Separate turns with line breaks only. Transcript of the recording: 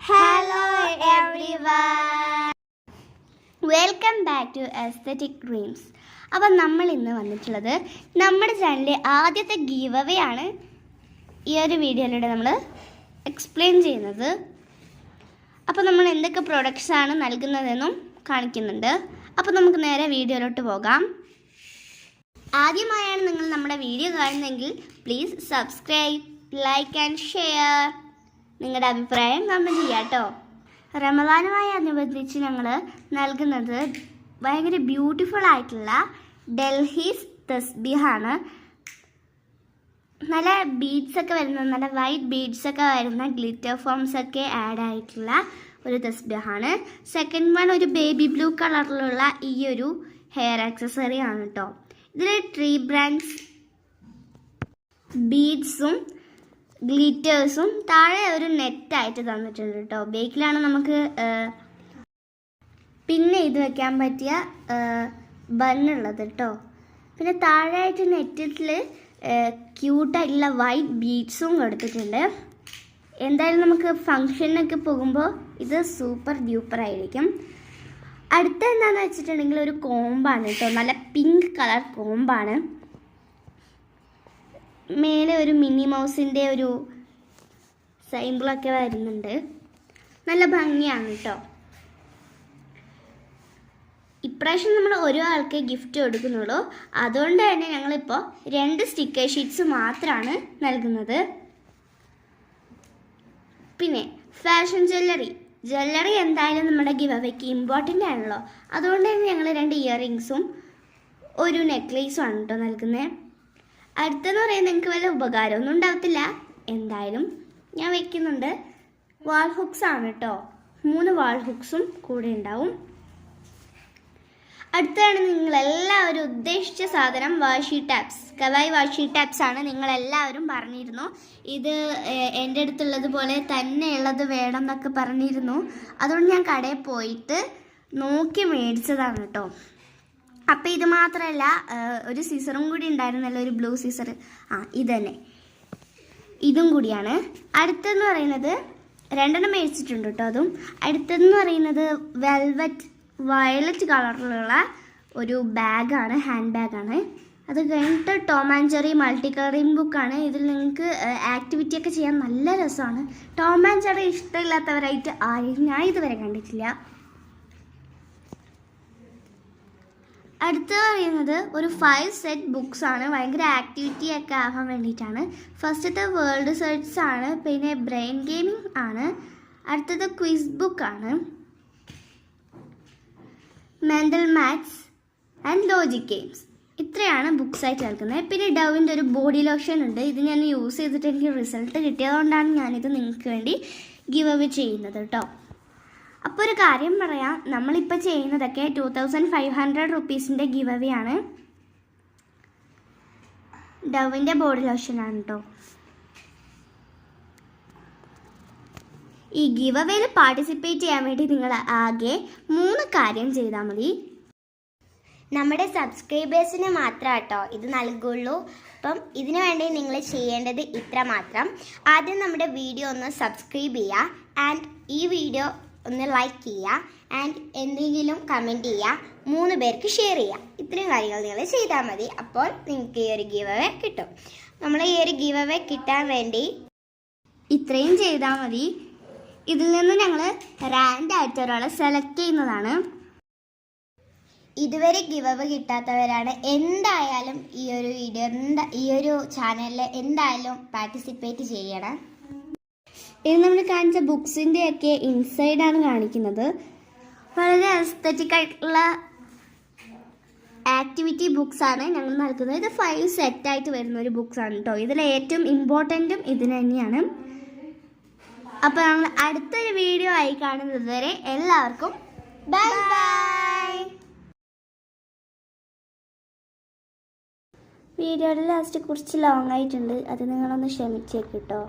Hello everyone welcome back to aesthetic dreams അപ്പം നമ്മൾ ഇന്ന് വന്നിട്ടുള്ളത് നമ്മുടെ ചാനലിലെ ആദ്യത്തെ ഗീവ് അവേ ആണ്. ഈ ഒരു വീഡിയോയിലൂടെ നമ്മൾ എക്സ്പ്ലെയിൻ ചെയ്യുന്നത്. അപ്പോൾ നമ്മൾ എന്തൊക്കെ പ്രൊഡക്ട്സാണ് നൽകുന്നതെന്നും കാണിക്കുന്നുണ്ട്. അപ്പോൾ നമുക്ക് നേരെ വീഡിയോയിലോട്ട് പോകാം. ആദ്യമായാണ് നിങ്ങൾ നമ്മുടെ വീഡിയോ കാണുന്നതെങ്കിൽ please subscribe like and share നിങ്ങളുടെ അഭിപ്രായം കമന്റ് ചെയ്യാം കേട്ടോ. റമദാനുമായി അനുബന്ധിച്ച് ഞങ്ങൾ നൽകുന്നത് ഭയങ്കര ബ്യൂട്ടിഫുൾ ആയിട്ടുള്ള ഡൽഹീസ് തസ്ബിഹാണ്. നല്ല ബീഡ്സ് ഒക്കെ വരുന്ന നല്ല വൈറ്റ് ബീഡ്സ് ഒക്കെ വരുന്ന ഗ്ലിറ്റർ ഫോംസ് ഒക്കെ ആഡ് ആയിട്ടുള്ള ഒരു തസ്ബിഹാണ്. സെക്കൻഡ് വൺ ഒരു ബേബി ബ്ലൂ കളറിലുള്ള ഈ ഒരു ഹെയർ ആക്സസറി ആണ് കേട്ടോ. ഇതിൽ ട്രീ ബ്രാൻഡ്സ് ബീഡ്സും ഗ്ലിറ്റേഴ്സും താഴെ ഒരു നെറ്റായിട്ട് തന്നിട്ടുണ്ട് കേട്ടോ. ബേക്കിലാണ് നമുക്ക് പിന്നെ ഇത് വെക്കാൻ പറ്റിയ ബണ്ണുള്ളത് കേട്ടോ. പിന്നെ താഴെയായിട്ട് നെറ്റിൽ ക്യൂട്ടായിട്ടുള്ള വൈറ്റ് ബീഡ്സും കൊടുത്തിട്ടുണ്ട്. എന്തായാലും നമുക്ക് ഫങ്ഷനൊക്കെ പോകുമ്പോൾ ഇത് സൂപ്പർ ഡ്യൂപ്പർ ആയിരിക്കും. അടുത്ത എന്താണെന്ന് വെച്ചിട്ടുണ്ടെങ്കിൽ ഒരു കോമ്പാണ് കേട്ടോ. നല്ല പിങ്ക് കളർ കോമ്പാണ് മേലെ ഒരു മിനി മൗസിന്റെ ഒരു സൈമ്പിളൊക്കെ വരുന്നുണ്ട്. നല്ല ഭംഗിയാണ് കേട്ടോ. ഇപ്രാവശ്യം നമ്മൾ ഒരു ആൾക്ക് ഗിഫ്റ്റ് കൊടുക്കുന്നുള്ളൂ. അതുകൊണ്ട് തന്നെ ഞങ്ങളിപ്പോൾ രണ്ട് സ്റ്റിക്കർ ഷീറ്റ്സ് മാത്രമാണ് നൽകുന്നത്. പിന്നെ ഫാഷൻ ജ്വല്ലറി ജ്വല്ലറി എന്തായാലും നമ്മുടെ ഗിവ് അവയ്ക്ക് ഇമ്പോർട്ടന്റ് ആണല്ലോ. അതുകൊണ്ട് തന്നെ ഞങ്ങൾ രണ്ട് ഇയറിങ്സും ഒരു നെക്ലേസും ആണ് കേട്ടോ നൽകുന്നത് അടുത്തെന്ന് പറയാൻ നിങ്ങൾക്ക് വല്ല ഉപകാരമൊന്നും ഉണ്ടാവത്തില്ല. എന്തായാലും ഞാൻ വെക്കുന്നുണ്ട്. വാൾ ഹുക്സ് ആണ് കേട്ടോ മൂന്ന് വാൾ ഹുക്സും കൂടെ ഉണ്ടാവും. അടുത്താണ് നിങ്ങൾ എല്ലാവരും ഉദ്ദേശിച്ച സാധനം വാഷി ടാപ്സ് കവായി വാഷി ടാപ്സ് ആണ് നിങ്ങൾ എല്ലാവരും പറഞ്ഞിരുന്നു. ഇത് എന്റെ അടുത്തുള്ളത് പോലെ തന്നെയുള്ളത് വേണം എന്നൊക്കെ പറഞ്ഞിരുന്നു. അതുകൊണ്ട് ഞാൻ കടയിൽ പോയിട്ട് നോക്കി മേടിച്ചതാണ് കേട്ടോ അപ്പം ഇത് മാത്രമല്ല ഒരു സീസറും കൂടി ഉണ്ടായിരുന്നല്ലോ ഒരു ബ്ലൂ സീസർ ആ ഇത് തന്നെ ഇതും കൂടിയാണ്. അടുത്തെന്ന് പറയുന്നത് രണ്ടെണ്ണം മേടിച്ചിട്ടുണ്ട് കേട്ടോ അതും. അടുത്തെന്ന് പറയുന്നത് വെൽവെറ്റ് വയലറ്റ് കളറിലുള്ള ഒരു ബാഗാണ് ഹാൻഡ് ബാഗാണ് അത് കഴിഞ്ഞിട്ട് Tom and Jerry multi colouring ബുക്കാണ് ഇതിൽ നിങ്ങൾക്ക് ആക്ടിവിറ്റി ഒക്കെ ചെയ്യാൻ നല്ല രസമാണ്. ടോം ആൻഡ് ജെറി ഇഷ്ടമില്ലാത്തവരായിട്ട് ആരും ഞാൻ ഇതുവരെ കണ്ടിട്ടില്ല. അടുത്ത പറയുന്നത് ഒരു ഫൈവ് സെറ്റ് ബുക്സ് ആണ്. ഭയങ്കര ആക്ടിവിറ്റി ഒക്കെ ആകാൻ വേണ്ടിയിട്ടാണ്. ഫസ്റ്റത്തെ വേൾഡ് സെർച്ച് ആണ്. പിന്നെ ബ്രെയിൻ ഗെയിമിംഗ് ആണ്. അടുത്തത് ക്വിസ് ബുക്ക് ആണ്. Mental maths and logic games ഇത്രയാണ് ബുക്സ് ആയിട്ട് നൽകുന്നത് പിന്നെ ഡവിന്റെ ഒരു ബോഡി ലോഷൻ ഉണ്ട്. ഇത് ഞാൻ യൂസ് ചെയ്തിട്ട് എനിക്ക് റിസൾട്ട് കിട്ടിയതുകൊണ്ടാണ് ഞാനിത് നിങ്ങൾക്ക് വേണ്ടി ഗിവ് അവേ ചെയ്യുന്നത് കേട്ടോ അപ്പോൾ ഒരു കാര്യം പറയാം. നമ്മളിപ്പോൾ ചെയ്യുന്നതൊക്കെ ടു തൗസൻഡ് ഫൈവ് ഹൺഡ്രഡ് റുപ്പീസിന്റെ ഗിവ് അവേ ആണ് ഡവിന്റെ ബോഡി ലോഷനാണ് കേട്ടോ ഈ ഗിവ് അവേയിൽ പാർട്ടിസിപ്പേറ്റ് ചെയ്യാൻ വേണ്ടി നിങ്ങൾ ആകെ മൂന്ന് കാര്യം ചെയ്താൽ മതി.
നമ്മുടെ സബ്സ്ക്രൈബേഴ്സിന് മാത്രം കേട്ടോ ഇത് നൽകുള്ളൂ. അപ്പം ഇതിനു വേണ്ടി നിങ്ങൾ ചെയ്യേണ്ടത് ഇത്ര മാത്രം. ആദ്യം നമ്മുടെ വീഡിയോ ഒന്ന് സബ്സ്ക്രൈബ് ചെയ്യുക ആൻഡ് ഈ വീഡിയോ ഒന്ന് ലൈക്ക് ചെയ്യുക ആൻഡ് എന്തെങ്കിലും കമന്റ് ചെയ്യുക. മൂന്ന് പേർക്ക് ഷെയർ ചെയ്യുക. ഇത്രയും കാര്യങ്ങൾ നിങ്ങൾ ചെയ്താൽ മതി. അപ്പോൾ നിങ്ങൾക്ക് ഈ ഒരു ഗീവ് അവേ കിട്ടും. നമ്മൾ ഈ ഒരു ഗീവ് അവേ കിട്ടാൻ വേണ്ടി
ഇത്രയും ചെയ്താൽ മതി. ഇതിൽ നിന്ന് ഞങ്ങൾ റാൻഡ് ആയിട്ട് ഒരാളെ സെലക്ട് ചെയ്യുന്നതാണ്.
ഇതുവരെ ഗിവ് അവ കിട്ടാത്തവരാണ് എന്തായാലും ഈ ഒരു വീഡിയോ എന്താ ഈ ഒരു ചാനലിൽ എന്തായാലും പാർട്ടിസിപ്പേറ്റ് ചെയ്യണം.
ഇത് നമ്മൾ കാണിച്ച ബുക്സിന്റെ ഒക്കെ ഇൻസൈഡാണ് കാണിക്കുന്നത്. വളരെ എസ്തറ്റിക് ആയിട്ടുള്ള ആക്ടിവിറ്റി ബുക്സാണ് ഞങ്ങൾ നൽകുന്നത്. ഇത് ഫൈവ് സെറ്റായിട്ട് വരുന്ന ഒരു ബുക്സ് ആണ് കേട്ടോ ഇതിൽ ഏറ്റവും ഇമ്പോർട്ടന്റും ഇതിന് തന്നെയാണ്. അപ്പോൾ നമ്മൾ അടുത്തൊരു വീഡിയോ ആയി കാണുന്നത് വരെ എല്ലാവർക്കും ബൈ ബൈ വീഡിയോയുടെ ലാസ്റ്റ് കുറച്ച് ലോങ് ആയിട്ടുണ്ട്. അത് നിങ്ങളൊന്ന് ക്ഷമിച്ചേക്ക് കേട്ടോ